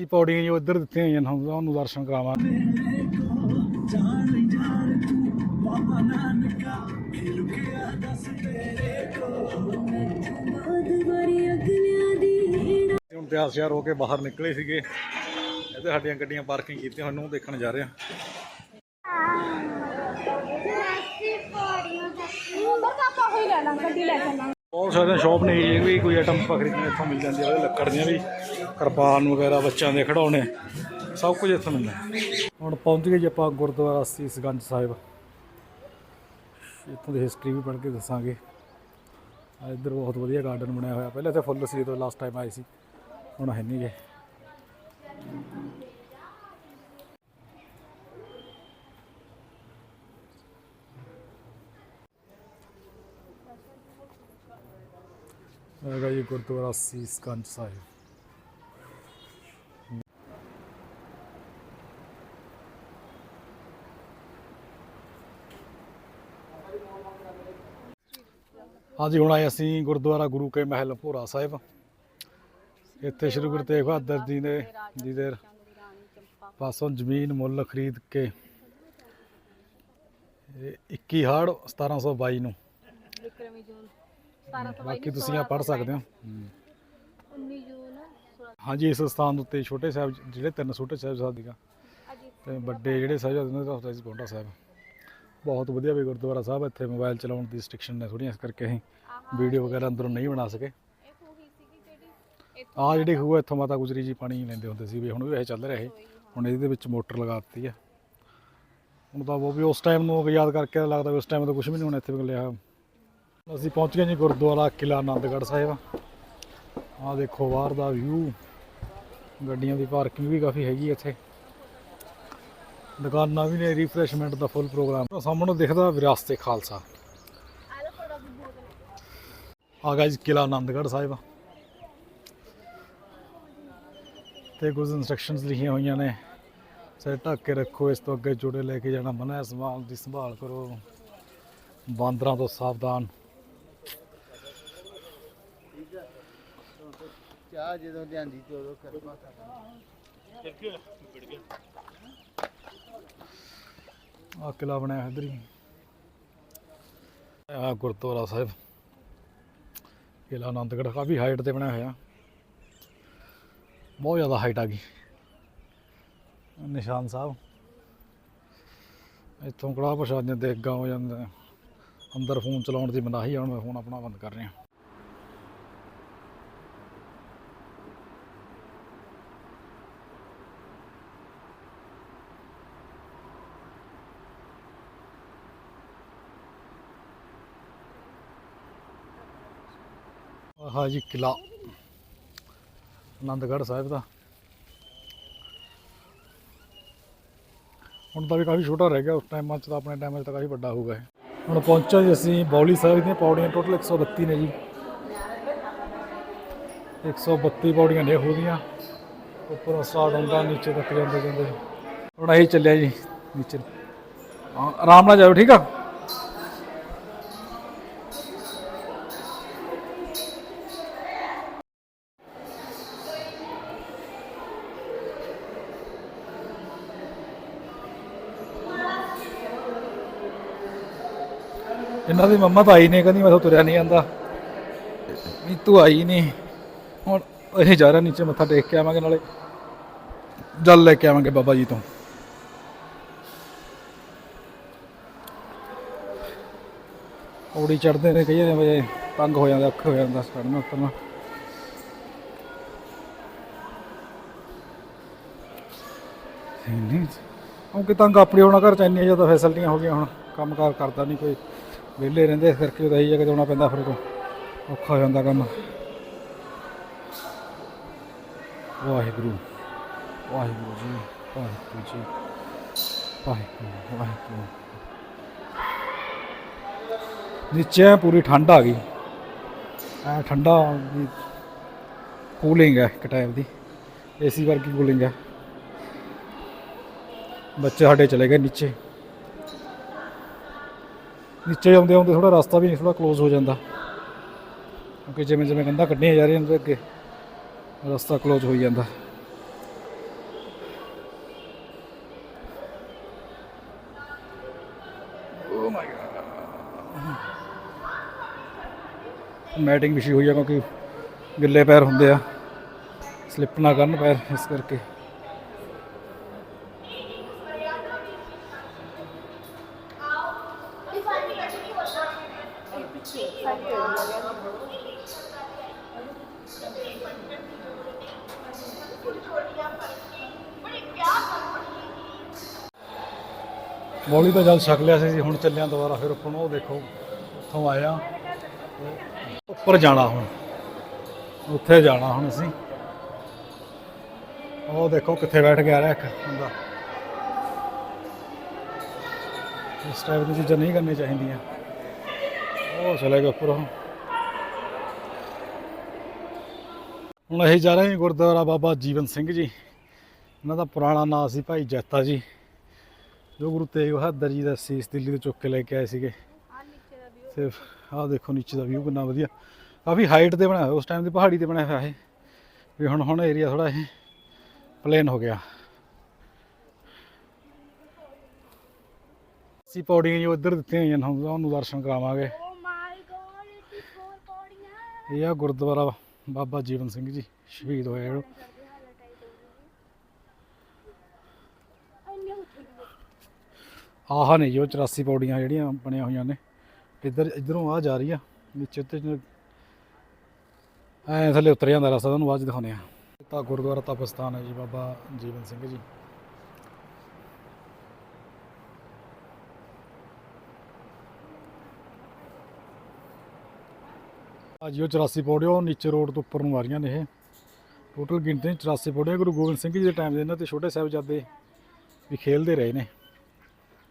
ਅਸੀਂ ਪੌੜੀਆਂ ਜੋ ਇੱਧਰ ਦਿੱਤੀਆਂ ਹੋਈਆਂ ਨੇ ਹੁਣ ਤੁਹਾਨੂੰ ਦਰਸ਼ਨ ਕਰਾਵਾਂਗੇ ਅਸੀਂ ਹੁਣ ਤਿਆਰ ਸ਼ਿਆਰ ਹੋ ਕੇ ਬਾਹਰ ਨਿਕਲੇ ਸੀਗੇ। ਇੱਥੇ ਸਾਡੀਆਂ ਗੱਡੀਆਂ ਪਾਰਕਿੰਗ ਕੀਤੀਆਂ ਹੁਣ ਨੂੰ ਦੇਖਣ ਜਾ ਰਹੇ ਤਾਂ ਆਪਾਂ ਹੋਈ ਲੈਣਾ ਗੱਡੀ ਲੈ ਚੱਲਾਂਗੇ ਬਹੁਤ ਸਾਰੀਆਂ ਸ਼ਾਪ ਨੇ ਇਹ ਵੀ ਕੋਈ ਆਈਟਮ ਖਰੀਦਣ ਇੱਥੋਂ ਮਿਲ ਜਾਂਦੀ ਹੈ ਲੱਕੜ ਦੀਆਂ ਵੀ, ਕਿਰਪਾਨ ਵਗੈਰਾ ਬੱਚਿਆਂ ਦੇ ਖਿਡੌਣੇ, ਸਭ ਕੁਝ ਇੱਥੋਂ ਮਿਲਦਾ। ਹੁਣ ਪਹੁੰਚ ਗਏ ਜੀ ਆਪਾਂ ਗੁਰਦੁਆਰਾ ਸੀਸਗੰਜ ਸਾਹਿਬ। ਇੱਥੋਂ ਦੀ ਹਿਸਟਰੀ ਵੀ ਪੜ੍ਹ ਕੇ ਦੱਸਾਂਗੇ। ਇੱਧਰ ਬਹੁਤ ਵਧੀਆ ਗਾਰਡਨ ਬਣਿਆ ਹੋਇਆ, ਪਹਿਲਾਂ ਇੱਥੇ ਫੁੱਲ ਸੀ ਜਦੋਂ ਲਾਸਟ ਟਾਈਮ ਆਏ ਸੀ, ਹੁਣ ਹੈ ਨਹੀਂ ਗਏ ਹੈਗਾ ਜੀ ਗੁਰਦੁਆਰਾ ਸੀਸਗੰਜ ਸਾਹਿਬ ਹਾਂਜੀ ਹੁਣ ਆਏ ਅਸੀਂ ਗੁਰਦੁਆਰਾ ਗੁਰੂ ਕੇ ਮਹਿਲ ਭੋਰਾ ਸਾਹਿਬ। ਇੱਥੇ ਸ਼੍ਰੀ ਗੁਰੂ ਤੇਗ ਬਹਾਦਰ ਜੀ ਨੇ ਜੀ ਦੇ ਪਾਸੋਂ ਜ਼ਮੀਨ ਮੁੱਲ ਖਰੀਦ ਕੇ ਇਹ 21 ਹਾੜ 1722 ਨੂੰ। ਵਿਕਰਮੀ ਜੂਨ। 17 ਬਾਕੀ ਤੁਸੀਂ ਆ ਪੜ੍ਹ ਸਕਦੇ ਹੋ। 19 ਜੂਨ ਹਾਂਜੀ ਇਸ ਸਥਾਨ ਉੱਤੇ ਛੋਟੇ ਸਾਹਿਬ ਜਿਹੜੇ ਤਿੰਨ ਛੋਟੇ ਸਾਹਿਬ ਸੀਗਾ। ਅਜੀ ਤੇ ਵੱਡੇ ਜਿਹੜੇ ਸਾਹਿਬ ਉਹਨਾਂ ਦਾ ਸੀ ਪੌਂਟਾ ਸਾਹਿਬ। ਬਹੁਤ ਵਧੀਆ ਵੀ ਗੁਰਦੁਆਰਾ ਸਾਹਿਬ ਇੱਥੇ ਮੋਬਾਈਲ ਚਲਾਉਣ ਦੀ ਰਿਸਟ੍ਰਿਕਸ਼ਨ ਨੇ ਥੋੜ੍ਹੀਆਂ ਇਸ ਕਰਕੇ ਅਸੀਂ ਵੀਡੀਓ ਵਗੈਰਾ ਅੰਦਰੋਂ ਨਹੀਂ ਬਣਾ ਸਕੇ। ਆ ਜਿਹੜੀ ਖੂਹ ਇੱਥੋਂ ਮਾਤਾ ਗੁਜਰੀ ਜੀ ਪਾਣੀ ਲੈਂਦੇ ਹੁੰਦੇ ਸੀ ਵੀ ਹੁਣ ਵੀ ਇਹ ਚੱਲ ਰਿਹਾ ਇਹ ਹੁਣ ਇਹਦੇ ਵਿੱਚ ਮੋਟਰ ਲਗਾ ਦਿੱਤੀ ਹੈ ਹੁਣ ਤਾਂ ਉਹ ਵੀ ਉਸ ਟਾਈਮ ਨੂੰ ਯਾਦ ਕਰਕੇ ਲੱਗਦਾ ਵੀ ਉਸ ਟਾਈਮ ਤਾਂ ਕੁਝ ਵੀ ਨਹੀਂ ਹੁਣ ਇੱਥੇ ਮਿਲਿਆ ਅਸੀਂ ਪਹੁੰਚ ਗਏ ਜੀ ਗੁਰਦੁਆਰਾ ਕਿਲਾ ਆਨੰਦਗੜ੍ਹ ਸਾਹਿਬ। ਆਹ ਦੇਖੋ ਬਾਹਰ ਦਾ ਵਿਊ ਗੱਡੀਆਂ ਦੀ ਪਾਰਕਿੰਗ ਵੀ ਕਾਫੀ ਹੈਗੀ ਇੱਥੇ। ਦੁਕਾਨਾਂ ਵੀ ਨੇ ਰੀਫਰੈਸ਼ਮੈਂਟ ਦਾ ਫੁੱਲ ਪ੍ਰੋਗਰਾਮ ਸਾਹਮਣੇ ਦਿਖਦਾ ਵਿਰਾਸਤੇ ਖਾਲਸਾ। ਆ ਗਿਆ ਜੀ ਕਿਲਾ ਆਨੰਦਗੜ੍ਹ ਸਾਹਿਬ। ਤੇ ਕੁਝ ਇਨਸਟਰਕਸ਼ਨਸ ਲਿਖੀਆਂ ਹੋਈਆਂ ਨੇ। ਸਿਰ ਢੱਕ ਕੇ ਰੱਖੋ, ਇਸ ਤੋਂ ਅੱਗੇ ਜੁੜੇ ਲੈ ਕੇ ਜਾਣਾ। ਮਨਾ ਹੈ ਸੰਭਾਲ ਦੀ ਸੰਭਾਲ ਕਰੋ। ਬਾਂਦਰਾਂ ਤੋਂ ਸਾਵਧਾਨ। ਚਾਹ ਜਦੋਂ ਲਿਆਂਦੀ ਤੇ ਉਦੋਂ ਕਰਮਾ ਆ ਕਿਲਾ ਬਣਿਆ ਇਧਰ ਹੀ। ਆ ਗੁਰਦੁਆਰਾ ਸਾਹਿਬ। ਕਿਲਾ ਆਨੰਦਗੜ੍ਹ ਕਾਫੀ ਹਾਈਟ ਤੇ ਬਣਿਆ ਹੋਇਆ। ਬਹੁਤ ਜ਼ਿਆਦਾ ਹਾਈਟ ਆ ਗਈ। ਨਿਸ਼ਾਨ ਸਾਹਿਬ। ਇੱਥੋਂ ਕੜਾ ਪ੍ਰਸ਼ਾਦ ਦੇ ਅੱਗਾ ਹੋ ਜਾਂਦਾ ਅੰਦਰ ਫੋਨ ਚਲਾਉਣ ਦੀ ਮਨਾਹੀ ਆ, ਹੁਣ ਮੈਂ ਫੋਨ ਆਪਣਾ ਬੰਦ ਕਰ ਰਿਹਾ। ਆਹ ਜੀ ਕਿਲਾ। ਆਨੰਦਗੜ੍ਹ ਸਾਹਿਬ ਦਾ। ਹੁਣ ਤਾਂ ਵੀ ਕਾਫੀ ਛੋਟਾ ਰਹਿ ਗਿਆ ਉਸ ਟਾਈਮਾਂ 'ਚ ਤਾਂ ਆਪਣੇ ਟਾਈਮਾਂ 'ਚ ਤਾਂ ਕਾਫੀ ਵੱਡਾ ਹੋਊਗਾ ਇਹ। ਹੁਣ ਪਹੁੰਚਿਆ ਜੀ ਅਸੀਂ ਬੌਲੀ ਸਾਹਿਬ ਦੀਆਂ ਪੌੜੀਆਂ ਟੋਟਲ 132 ਨੇ ਜੀ। 132 ਪੌੜੀਆਂ ਨੇ ਉਹਦੀਆਂ ਉੱਪਰੋਂ ਸਟਾਰਟ ਹੁੰਦਾ ਨੀਚੇ ਤੱਕ ਜਾਂਦੇ ਜਾਂਦੇ ਹੁਣ ਅਸੀਂ ਚੱਲਿਆ ਜੀ ਨੀਚੇ। ਹਾਂ, ਆਰਾਮ ਨਾਲ ਜਾਓ ਠੀਕ ਆ? ਇਹਨਾਂ ਦੀ ਮੰਮਾ ਤਾਂ ਆਈ ਨਹੀਂ ਕਹਿੰਦੀ ਮੈਂ ਤਾਂ ਤੁਰਿਆ ਨਹੀਂ ਜਾਂਦਾ ਵੀ ਤੂੰ ਆਈ ਨਹੀਂ। ਹੁਣ ਅਸੀਂ ਜਾ ਰਹੇ ਨੀਚੇ ਮੱਥਾ ਟੇਕ ਕੇ ਆਵਾਂਗੇ, ਨਾਲੇ ਜਲ ਲੈ ਕੇ ਆਵਾਂਗੇ ਬਾਬਾ ਜੀ ਤੋਂ। ਔੜੀ ਚੜਦੇ ਨੇ ਕਈ ਵਜੇ ਤੰਗ ਹੋ ਜਾਂਦਾ, ਔਖੇ ਹੋ ਜਾਂਦਾ ਚੜਨਾ ਉਤਰਨਾ। ਨਹੀਂ ਕਿਉਂਕਿ ਤੰਗ ਆਪਣੀ ਹੋਣਾ ਘਰ ਚ ਇੰਨੀਆਂ ਜ਼ਿਆਦਾ ਫੈਸਿਲਿਟੀਆਂ ਹੋ ਗਈਆਂ ਹੁਣ ਕੰਮਕਾਰ ਕਰਦਾ ਨਹੀਂ ਕੋਈ। ਵਿਹਲੇ ਰਹਿੰਦੇ, ਇਸ ਕਰਕੇ ਉਹਦਾ ਹੀ ਜਗ੍ਹਾ ਜਾਣਾ ਪੈਂਦਾ ਫਿਰ ਉਦੋਂ। ਔਖਾ ਹੋ ਜਾਂਦਾ ਕੰਮ। ਵਾਹਿਗੁਰੂ ਵਾਹਿਗੁਰੂ ਜੀ ਵਾਹਿਗੁਰੂ ਜੀ, ਵਾਹਿਗੁਰੂ ਵਾਹਿਗੁਰੂ। ਨੀਚੇ ਪੂਰੀ ਠੰਡ ਆ ਗਈ। ਐ ਠੰਡਾ ਵੀ ਕੂਲਿੰਗ ਹੈ ਇੱਕ ਟਾਈਪ ਦੀ। ਏਸੀ ਵਰਗੀ ਕੂਲਿੰਗ ਹੈ ਬੱਚੇ ਸਾਡੇ ਚਲੇ ਗਏ ਨੀਚੇ। ਨੀਚੇ ਆਉਂਦੇ ਆਉਂਦੇ ਥੋੜਾ ਰਸਤਾ ਵੀ ਥੋੜਾ ਕਲੋਜ਼ ਹੋ ਜਾਂਦਾ। ਕਿਉਂਕਿ ਜਿਵੇਂ ਜਿਵੇਂ ਗੰਦਾ ਕੱਢੀਆਂ ਜਾ ਰਹੀਆਂ ਨੇ, ਅੱਗੇ ਰਸਤਾ ਕਲੋਜ਼ ਹੋਈ ਜਾਂਦਾ। ਓ ਮਾਈ ਗॉड ਮੈਟਿੰਗ ਵਿਛੀ ਹੋਈ ਆ ਕਿਉਂਕਿ ਗਿੱਲੇ ਪੈਰ ਹੁੰਦੇ ਆ। ਸਲਿੱਪ ਨਾ ਕਰਨ ਪੈਰ ਇਸ ਕਰਕੇ। ਮੌਲੀ ਤਾਂ ਜਲ ਛਕ ਲਿਆ ਸੀ ਜੀ, ਹੁਣ ਚੱਲਿਆ ਦੁਬਾਰਾ ਫਿਰ ਉੱਪਰ ਨੂੰ ਉਹ ਦੇਖੋ, ਉੱਥੋਂ ਆਇਆ ਉੱਪਰ ਜਾਣਾ ਹੁਣ। ਉੱਥੇ ਜਾਣਾ ਹੁਣ ਅਸੀਂ। ਉਹ ਦੇਖੋ ਕਿੱਥੇ ਬੈਠ ਗਿਆ ਰਿਹਾ ਇੱਕ ਬੰਦਾ। ਇਸ ਟਾਈਪ ਦੀ ਚੀਜ਼ਾਂ ਨਹੀਂ ਕਰਨੀ ਚਾਹੀਦੀਆਂ। ਉਹ ਚਲੇ ਗਿਆ ਉੱਪਰ। ਹੁਣ ਅਸੀਂ ਜਾ ਰਹੇ ਹਾਂ ਗੁਰਦੁਆਰਾ ਬਾਬਾ ਜੀਵਨ ਸਿੰਘ ਜੀ। ਇਹਨਾਂ ਦਾ ਪੁਰਾਣਾ ਨਾਂ ਸੀ ਭਾਈ ਜੈਤਾ ਜੀ। ਜੋ ਗੁਰੂ ਤੇਗ ਬਹਾਦਰ ਜੀ ਦਾ ਸੀਸ ਦਿੱਲੀ ਤੋਂ ਚੁੱਕ ਕੇ ਲੈ ਕੇ ਆਏ ਸੀਗੇ। ਸਿਰਫ ਆਹ ਦੇਖੋ ਨੀਚੇ ਦਾ ਵਿਊ ਕਿੰਨਾ ਵਧੀਆ। ਕਾਫੀ ਹਾਈਟ ਤੇ ਬਣਾਇਆ ਹੋਇਆ, ਉਸ ਟਾਈਮ ਦੀ ਪਹਾੜੀ ਤੇ ਬਣਾਇਆ ਹੋਇਆ ਇਹ। ਵੀ ਹੁਣ ਹੁਣ ਏਰੀਆ ਥੋੜਾ ਇਹ ਪਲੇਨ ਹੋ ਗਿਆ। ਸੀ ਪੌੜੀਆਂ ਜੋ ਇੱਧਰ ਦਿੱਤੀਆਂ ਹੋਈਆਂ ਨੇ ਉਹਨੂੰ ਦਰਸ਼ਨ ਕਰਾਵਾਂਗੇ। ਇਹ ਆ ਗੁਰਦੁਆਰਾ ਬਾਬਾ ਜੀਵਨ ਸਿੰਘ ਜੀ, ਸ਼ਹੀਦ ਹੋਏ ਜਿਹੜੇ ਇੰਨੇ ਉੱਥੇ ਆਹ ਨੇ ਜੋ 84 ਪੌੜੀਆਂ ਜਿਹੜੀਆਂ ਬਣੀਆਂ ਹੋਈਆਂ ਨੇ। ਇੱਧਰ, ਇਧਰੋਂ ਆ ਜਾ ਰਹੀ ਆ, ਨੀਚੇ ਤੇ ਐ ਥੱਲੇ ਉਤਰ ਜਾਂਦਾ ਰਸਤਾ, ਤੁਹਾਨੂੰ ਬਾਅਦ ਚ ਦਿਖਾਉਂਦੇ ਆ। ਤਾਂ ਗੁਰਦੁਆਰਾ ਤਪ ਸਥਾਨ ਹੈ ਜੀ ਬਾਬਾ ਜੀਵਨ ਸਿੰਘ ਜੀ। ਆ ਜੀ ਉਹ 84 ਪੌੜੀਆਂ ਨੀਚੇ ਰੋਡ ਤੋਂ ਉੱਪਰ ਨੂੰ ਆ ਰਹੀਆਂ ਨੇ ਇਹ। ਟੋਟਲ ਗਿਣਤੀ 84 ਪੌੜੀਆਂ ਗੁਰੂ ਗੋਬਿੰਦ ਸਿੰਘ ਜੀ ਦੇ ਟਾਈਮ ਦੇ ਇਹਨਾਂ ਤੇ ਛੋਟੇ ਸਾਹਿਬਜ਼ਾਦੇ ਵੀ ਖੇਲਦੇ ਰਹੇ ਨੇ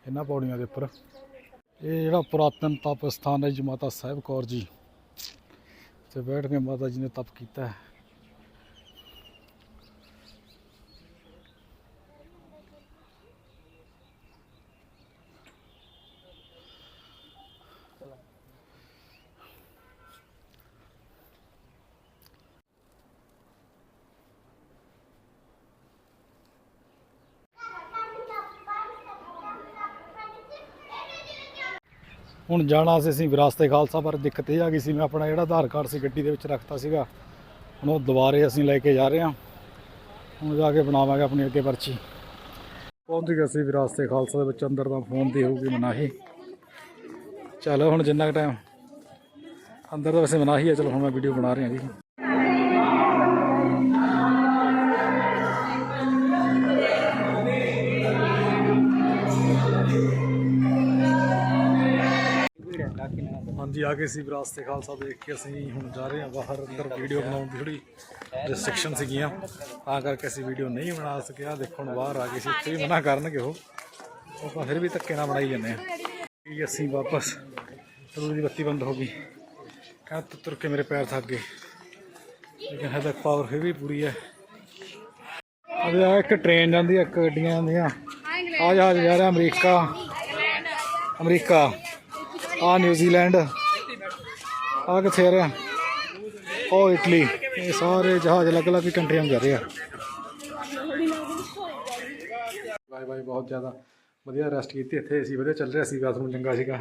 ਇਹਨਾਂ ਪੌੜੀਆਂ ਦੇ ਉੱਪਰ। ਇਹ ਜਿਹੜਾ ਪੁਰਾਤਨ ਤਪ ਸਥਾਨ ਹੈ ਜੀ, ਮਾਤਾ ਸਾਹਿਬ ਕੌਰ ਜੀ। ਤੇ ਬੈਠ ਕੇ ਮਾਤਾ ਜੀ ਨੇ ਤਪ ਕੀਤਾ ਹੈ। ਹੁਣ ਜਾਣਾ ਸੀ ਅਸੀਂ ਵਿਰਾਸਤੇ ਖਾਲਸਾ, ਪਰ ਦਿੱਕਤ ਇਹ ਆ ਗਈ ਸੀ, ਮੈਂ ਆਪਣਾ ਜਿਹੜਾ ਆਧਾਰ ਕਾਰਡ ਸੀ ਗੱਡੀ ਦੇ ਵਿੱਚ ਰੱਖਤਾ ਸੀਗਾ, ਹੁਣ ਉਹ ਦੁਬਾਰੇ ਅਸੀਂ ਲੈ ਕੇ ਜਾ ਰਹੇ ਹਾਂ। ਹੁਣ ਜਾ ਕੇ ਬਣਾਵਾਂਗੇ ਆਪਣੀ ਅੱਗੇ ਪਰਚੀ। ਪਹੁੰਚ ਗਏ ਅਸੀਂ ਵਿਰਾਸਤੇ ਖਾਲਸਾ ਦੇ ਵਿੱਚ, ਅੰਦਰ ਤਾਂ ਫੋਨ ਦੀ ਹੋਊਗੀ ਮਨਾਹੀ। ਚਲੋ ਹੁਣ ਜਿੰਨਾ ਕੁ ਟਾਈਮ ਅੰਦਰ ਤਾਂ ਵੈਸੇ ਮਨਾਹੀ ਹੈ ਚਲੋ ਹੁਣ ਮੈਂ ਵੀਡੀਓ ਬਣਾ ਰਿਹਾ ਜੀ। ਹਾਂਜੀ, ਆ ਗਏ ਸੀ ਵਿਰਾਸਤੇ ਖਾਲਸਾ ਦੇਖ ਕੇ ਅਸੀਂ ਹੁਣ ਜਾ ਰਹੇ ਹਾਂ ਬਾਹਰ ਅੰਦਰ ਵੀਡੀਓ ਬਣਾਉਣ ਦੀ ਥੋੜੀ ਰੈਸਟ੍ਰਿਕਸ਼ਨ ਸੀਗੀਆਂ। ਤਾਂ ਕਰਕੇ ਅਸੀਂ ਵੀਡੀਓ ਨਹੀਂ ਬਣਾ ਸਕਿਆ ਦੇਖੋ, ਹੁਣ ਬਾਹਰ ਆ ਗਏ ਸੀ। ਉੱਥੇ ਮਨਾ ਕਰਨਗੇ ਉਹ। ਆਪਾਂ ਫਿਰ ਵੀ ਧੱਕੇ ਨਾਲ ਬਣਾਈ ਜਾਂਦੇ ਆ। ਕਿ ਅਸੀਂ ਵਾਪਸ ਚਲੋ ਦੀ ਬੱਤੀ ਬੰਦ ਹੋ ਗਈ। ਕਹਿੰਦਾ ਤੁਰ ਕੇ ਮੇਰੇ ਪੈਰ ਥੱਕ ਗਏ। ਲੇਕਿਨ ਹਜੇ ਤੱਕ ਪਾਵਰ ਫਿਰ ਵੀ ਪੂਰੀ ਹੈ। ਅਬੇ ਆ ਇੱਕ ਟ੍ਰੇਨ ਜਾਂਦੀ ਹੈ ਇੱਕ ਗੱਡੀਆਂ ਜਾਂਦੀਆਂ। ਆ ਜਹਾਜ਼ ਜਾ ਰਿਹਾ ਅਮਰੀਕਾ। ਅਮਰੀਕਾ। ਆ ਨਿਊਜ਼ੀਲੈਂਡ। ਆ ਕਿੱਥੇ ਆ ਰਿਹਾ ਉਹ ਇਟਲੀ ਇਹ ਸਾਰੇ ਜਹਾਜ਼ ਅਲੱਗ-ਅਲੱਗ ਕੰਟਰੀਆਂ ਨੂੰ ਜਾ ਰਹੇ ਆ ਬਾਈ ਬਾਈ ਬਹੁਤ ਜ਼ਿਆਦਾ ਵਧੀਆ ਰੈਸਟ ਕੀਤੀ ਇੱਥੇ ਸੀ ਵਧੀਆ ਚੱਲ ਰਿਹਾ ਸੀ ਬਾਥਰੂਮ ਚੰਗਾ ਸੀਗਾ।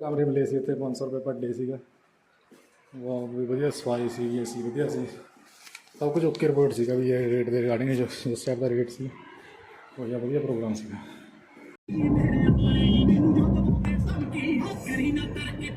ਕਮਰੇ ਮਿਲੇ ਸੀ ਉੱਥੇ 500 ਰੁਪਏ ਪਰ ਡੇ ਸੀਗਾ। ਵਾਹ, ਵੀ ਵਧੀਆ ਸਫ਼ਾਈ ਸੀ ਸੀ ਵਧੀਆ ਸੀ। ਸਭ ਕੁਝ ਓਕੇ ਰਿਪੋਰਟ ਸੀਗਾ ਵੀ ਇਹ ਰੇਟ ਦੇ ਰਿਗਾਰਡਿੰਗ ਜੋ ਜਿਸ ਟਾਈਪ ਦਾ ਰੇਟ ਸੀ। ਉਹ ਜਿਹਾ ਵਧੀਆ ਪ੍ਰੋਗਰਾਮ ਸੀਗਾ।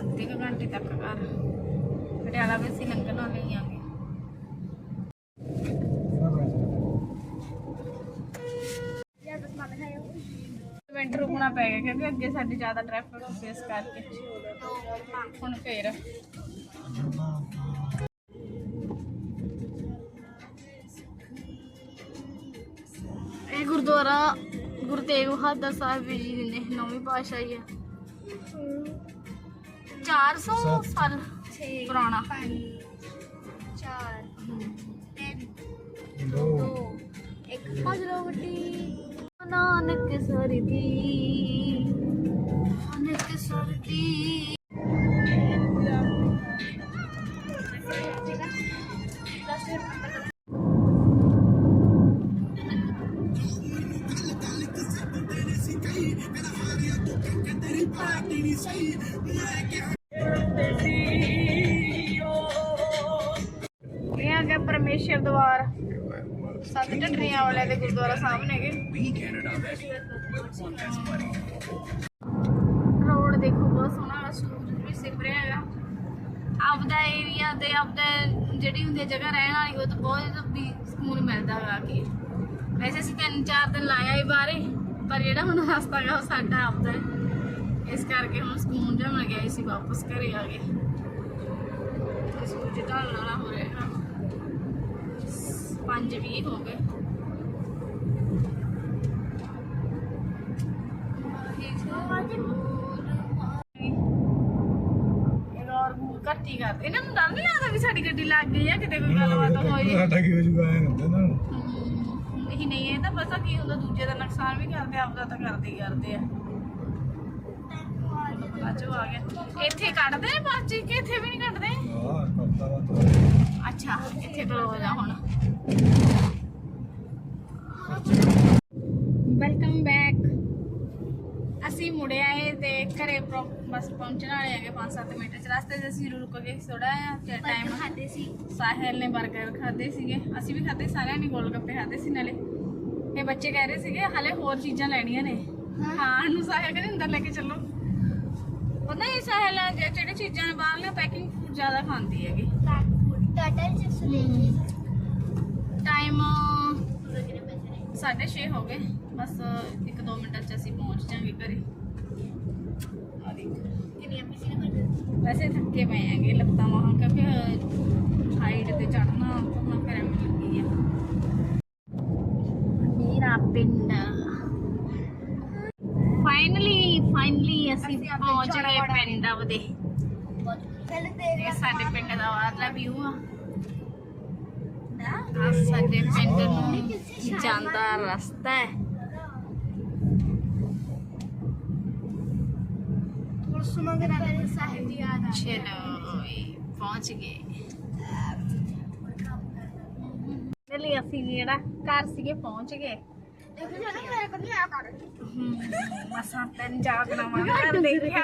ਅੱਧੇ ਕੁ ਘੰਟੇ ਤੱਕ ਘਰ। ਪਟਿਆਲਾ ਵੀ ਅਸੀਂ ਲੰਘਣ ਵਾਲੇ ਹੀ ਆਂਗੇ। ਮਿੰਟ ਰੁਕਣਾ ਪੈ ਗਿਆ ਕਿਉਂਕਿ ਅੱਗੇ ਸਾਡੀ ਜ਼ਿਆਦਾ ਟ੍ਰੈਫਿਕ ਸੀ ਕਰਕੇ। ਹੁਣ ਫੇਰ। ਇਹ ਗੁਰਦੁਆਰਾ ਗੁਰੂ ਤੇਗ ਬਹਾਦਰ ਸਾਹਿਬ ਜੀ ਨੇ ਨੌਵੀਂ ਪਾਤਸ਼ਾਹੀ ਹੈ 400 ਸਾਲ ਪੁਰਾਣਾ। ਚਾਰ ਤਿੰਨ ਦੋ। ਇੱਕ। ਹਜ਼ਰੋ ਵੱਡੀ। ਨਾਨਕ ਸਰਦੀ ਨਾਨਕ ਸਰਦੀ ਇਹ ਵਾਲੇ ਦੇ ਗੁਰਦੁਆਰਾ ਸਾਹਮਣੇ ਹੈਗੇ ਰੋਡ ਦੇਖੋ ਬਹੁਤ ਸੋਹਣਾ ਸੂਰਜ ਵੀ ਸਿਰ ਰਿਹਾ ਹੈਗਾ ਆਪਦਾ ਏਰੀਆ ਤੇ ਆਪਦਾ ਜਿਹੜੀ ਹੁੰਦੀ ਹੈ ਜਗ੍ਹਾ ਰਹਿਣ ਵਾਲੀ ਉਹ ਤਾਂ ਬਹੁਤ ਵੀ ਸਕੂਨ ਮਿਲਦਾ ਹੈਗਾ ਕਿ। ਵੈਸੇ ਅਸੀਂ ਤਿੰਨ ਚਾਰ ਦਿਨ ਲਾਇਆ ਹੀ ਬਾਹਰੇ ਪਰ ਜਿਹੜਾ ਹੁਣ ਰਸਤਾ ਹੈਗਾ ਉਹ ਸਾਡਾ ਆਪਦਾ। ਹੈ ਇਸ ਕਰਕੇ ਹੁਣ ਸਕੂਨ ਜਿਹਾ ਮਿਲ ਗਿਆ ਅਸੀਂ ਵਾਪਸ ਘਰੇ ਆ ਗਏ। ਸੂਰਜ ਢਲਣ ਹੋ ਰਿਹਾ। ਹੈ ਪੰਜ ਵੀਹ ਹੋ ਗਏ। ਹੀ ਕਰਦੇ ਇਹਨਾਂ ਨੂੰ ਡਰ ਨਹੀਂ ਲੱਗਦਾ ਵੀ ਸਾਡੀ ਗੱਡੀ ਲੱਗ ਗਈ ਆ ਕਿਤੇ ਕੋਈ ਗੱਲਬਾਤ ਹੋਈ ਸਾਡਾ ਕੀ ਹੋ ਜੂਗਾ ਐ ਹੁੰਦਾ ਨਾ ਨਹੀਂ ਨਹੀਂ ਇਹ ਤਾਂ ਪਤਾ ਕੀ ਹੁੰਦਾ ਦੂਜੇ ਦਾ ਨੁਕਸਾਨ ਵੀ ਕਰਦੇ ਆਪਦਾ ਤਾਂ ਕਰਦੇ ਹੀ ਕਰਦੇ ਆ। ਬਾਜੋ ਆ ਗਿਆ। ਇੱਥੇ ਕੱਢਦੇ ਬਾਜੀ ਕਿ ਇੱਥੇ ਵੀ ਨਹੀਂ ਕੱਢਦੇ? ਹਾਂ ਕਰਤਾ ਵਾ ਅੱਛਾ ਇੱਥੇ ਕਲੋਜ਼ ਆ ਹੁਣ ਵੈਲਕਮ ਬੈਕ ਅਸੀਂ ਮੁੜੇ ਆਏ ਤੇ ਘਰੇ ਪ੍ਰੋ- ਬਸ ਪਹੁੰਚਣ ਵਾਲੇ ਹੈਗੇ 5-7 ਮਿੰਟ ਚ। ਰਸਤੇ 'ਚ ਅਸੀਂ ਰੁਕ ਗਏ ਥੋੜਾ ਜਿਹਾ ਟਾਈਮ ਖਾਦੇ ਸੀ। ਸਾਹਿਲ ਨੇ 버ਗਰ ਖਾਦੇ ਸੀਗੇ। ਅਸੀਂ ਵੀ ਖਾਦੇ ਸਾਰਿਆਂ ਨੇ ਗੋਲ ਗੱਪੇ ਖਾਦੇ ਸੀ ਨਾਲੇ। ਇਹ ਬੱਚੇ ਕਹਿ ਰਹੇ ਸੀਗੇ ਹਲੇ ਹੋਰ ਚੀਜ਼ਾਂ ਲੈਣੀਆਂ ਨੇ। ਹਾਂ। ਨੂੰ ਸਾਹਿਲ ਕਹਿੰਦੇ ਅੰਦਰ ਲੈ ਕੇ ਚੱਲੋ। ਪਤਾ ਇਹ ਸਾਹਿਲ ਜੇ- ਜਿਹੜੀ ਚੀਜ਼ਾਂ ਨੇ ਬਾਹਰਲੀਆਂ ਪੈਕਿੰਗ ਫੂਡ ਜ਼ਿਆਦਾ ਖਾਂਦੀ ਹੈਗੀ। ਟੋਟਲ 600 ਲੈ ਲਈ ਟਾਈਮ ਨੇ 6:30 ਹੋ ਗਏ। ਬਸ 1-2 ਮਿੰਟਾਂ ਚ ਅਸੀਂ ਪਹੁੰਚ ਜਾਾਂਗੇ ਘਰੇ। ਆ ਦੇਖ। ਕਿੰਨੀਆਂ ਪੈਸੇ ਨੇ ਬਰਗਰ ਵੈਸੇ ਥੱਕੇ ਪਏ ਹੈਗੇ ਲੱਤਾਂ ਵਾਹਾਂ ਕਿਉਂਕਿ ਹਾਈਟ ਤੇ ਚੜਨਾ ਤੁਰਨਾ ਫਿਰ ਐਵੇਂ ਲੱਗੀ ਆ। ਮੇਰਾ ਪਿੰਡ। ਫਾਈਨਲੀ ਫਾਈਨਲੀ ਅਸੀਂ ਪਹੁੰਚ ਗਏ ਪਿੰਡ ਆਪਦੇ। ਇਹ ਸਾਡੇ ਪਿੰਡ ਦਾ ਬਾਹਰਲਾ ਵਿਊ ਆ। ਸਾਡੇ ਪਿੰਡ ਨੂੰ ਜਾਂਦਾ ਰਸਤਾ ਹੈ ਸੁਮੰਗਰਾ ਸਾਹਿਬ ਦੀ ਯਾਦ ਆ ਚਲੋ ਵੀ ਪਹੁੰਚ ਗਏ ਲਈ ਅਸੀਂ ਜਿਹੜਾ ਘਰ ਸੀਗੇ ਪਹੁੰਚ ਗਏ ਦੇਖੋ ਜਨਾ ਮੇਰੇ ਕੋਲ ਨਹੀਂ ਆ ਕਰ ਹਮ, ਮਸਾਂ ਤਿੰਨ ਚਾਰ ਦਿਨਾਂ ਬਾਅਦ ਘਰ ਦੇਖਿਆ